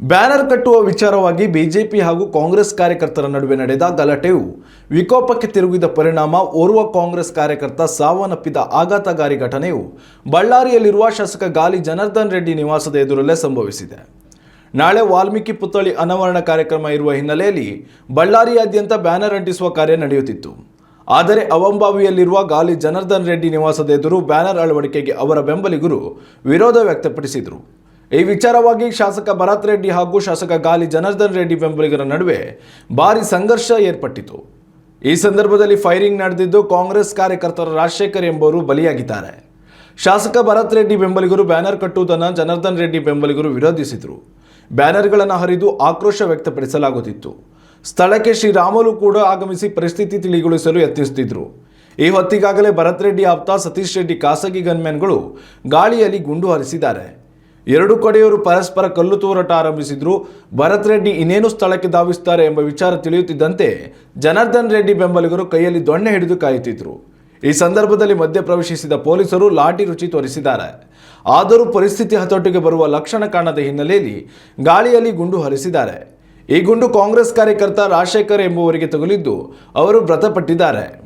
Banner ಕಟ್ಟುವ ವಿಚಾರವಾಗಿ BJP ಹಾಗೂ ಕಾಂಗ್ರೆಸ್ ಕಾರ್ಯಕರ್ತರ ನಡುವೆ ನಡೆದ ಗಲಾಟೆಯು ವಿಕೋಪಕ್ಕೆ ತಿರುಗಿದ ಪರಿಣಾಮ ಓರ್ವ ಕಾಂಗ್ರೆಸ್ ಕಾರ್ಯಕರ್ತ ಸಾವನ್ನಪ್ಪಿದ ಆಘಾತಕಾರಿ ಘಟನೆಯು ಬಳ್ಳಾರಿಯಲ್ಲಿರುವ ಶಾಸಕ ಗಾಲಿ ಜನಾರ್ದನ್ ರೆಡ್ಡಿ ನಿವಾಸದ ಎದುರಲ್ಲೇ ಸಂಭವಿಸಿದೆ. ನಾಳೆ ವಾಲ್ಮೀಕಿ ಪುತ್ಥಳಿ ಅನಾವರಣ ಕಾರ್ಯಕ್ರಮ ಇರುವ ಹಿನ್ನೆಲೆಯಲ್ಲಿ ಬಳ್ಳಾರಿಯಾದ್ಯಂತ ಬ್ಯಾನರ್ ಅಂಟಿಸುವ ಕಾರ್ಯ ನಡೆಯುತ್ತಿತ್ತು. ಆದರೆ ಅವಂಬಾವಿಯಲ್ಲಿರುವ ಗಾಲಿ ಜನಾರ್ದನ್ ರೆಡ್ಡಿ ನಿವಾಸದ ಎದುರು ಬ್ಯಾನರ್ ಅಳವಡಿಕೆಗೆ ಅವರ ಬೆಂಬಲಿಗರು ವಿರೋಧ ವ್ಯಕ್ತಪಡಿಸಿದರು. ಈ ವಿಚಾರವಾಗಿ ಶಾಸಕ ಭರತ್ ರೆಡ್ಡಿ ಹಾಗೂ ಶಾಸಕ ಗಾಲಿ ಜನಾರ್ದನ್ ರೆಡ್ಡಿ ಬೆಂಬಲಿಗರ ನಡುವೆ ಭಾರಿ ಸಂಘರ್ಷ ಏರ್ಪಟ್ಟಿತು. ಈ ಸಂದರ್ಭದಲ್ಲಿ ಫೈರಿಂಗ್ ನಡೆದಿದ್ದು ಕಾಂಗ್ರೆಸ್ ಕಾರ್ಯಕರ್ತರ ರಾಜಶೇಖರ್ ಎಂಬುವರು ಬಲಿಯಾಗಿದ್ದಾರೆ. ಶಾಸಕ ಭರತ್ ರೆಡ್ಡಿ ಬೆಂಬಲಿಗರು ಬ್ಯಾನರ್ ಕಟ್ಟುವುದನ್ನು ಜನಾರ್ದನ್ ರೆಡ್ಡಿ ಬೆಂಬಲಿಗರು ವಿರೋಧಿಸಿದರು. ಬ್ಯಾನರ್ಗಳನ್ನು ಹರಿದು ಆಕ್ರೋಶ ವ್ಯಕ್ತಪಡಿಸಲಾಗುತ್ತಿತ್ತು. ಸ್ಥಳಕ್ಕೆ ಶ್ರೀರಾಮುಲು ಕೂಡ ಆಗಮಿಸಿ ಪರಿಸ್ಥಿತಿ ತಿಳಿಗೊಳಿಸಲು ಯತ್ನಿಸುತ್ತಿದ್ದರು ಈ ಹೊತ್ತಿಗಾಗಲೇ ಭರತ್ ರೆಡ್ಡಿ ಆಪ್ತ ಸತೀಶ್ ರೆಡ್ಡಿ ಖಾಸಗಿ ಗನ್ಮ್ಯಾನ್ಗಳು ಗಾಳಿಯಲ್ಲಿ ಗುಂಡು ಹಾರಿಸಿದ್ದಾರೆ. ಎರಡು ಕಡೆಯವರು ಪರಸ್ಪರ ಕಲ್ಲು ತೂರಾಟ ಆರಂಭಿಸಿದ್ರು. ಭರತ್ ರೆಡ್ಡಿ ಇನ್ನೇನು ಸ್ಥಳಕ್ಕೆ ಧಾವಿಸುತ್ತಾರೆ ಎಂಬ ವಿಚಾರ ತಿಳಿಯುತ್ತಿದ್ದಂತೆ ಜನಾರ್ದನ್ ರೆಡ್ಡಿ ಬೆಂಬಲಿಗರು ಕೈಯಲ್ಲಿ ದೊಣ್ಣೆ ಹಿಡಿದು ಕಾಯುತ್ತಿದ್ರು. ಈ ಸಂದರ್ಭದಲ್ಲಿ ಮಧ್ಯ ಪ್ರವೇಶಿಸಿದ ಪೊಲೀಸರು ಲಾಠಿ ರುಚಿ ತೋರಿಸಿದ್ದಾರೆ. ಆದರೂ ಪರಿಸ್ಥಿತಿ ಹತೋಟಿಗೆ ಬರುವ ಲಕ್ಷಣ ಕಾಣದ ಹಿನ್ನೆಲೆಯಲ್ಲಿ ಗಾಳಿಯಲ್ಲಿ ಗುಂಡು ಹರಿಸಿದ್ದಾರೆ. ಈ ಗುಂಡು ಕಾಂಗ್ರೆಸ್ ಕಾರ್ಯಕರ್ತ ರಾಜಶೇಖರ್ ಎಂಬುವರಿಗೆ ತಗುಲಿದ್ದು ಅವರು ಮೃತಪಟ್ಟಿದ್ದಾರೆ.